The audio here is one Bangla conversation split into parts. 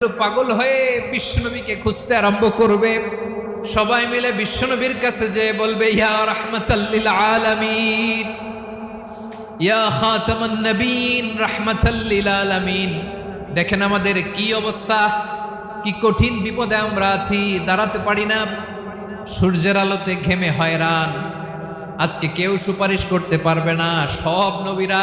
পাগল হয়ে বিশ্বনবীকে খুঁজতে আরম্ভ করবে। সবাই মিলে বিশ্বনবীর কাছে যে বলবে, ইয়া নবীন দেখেন আমাদের কি অবস্থা, কি কঠিন বিপদে আমরা আছি, দাঁড়াতে পারি না। সূর্যের আলোতে ঘেমে হয়রান। আজকে কেউ সুপারিশ করতে পারবে না। সব নবীরা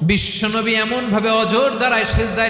বিশ্বনবী এমনভাবে অজোর দ্বারায় সেজদায়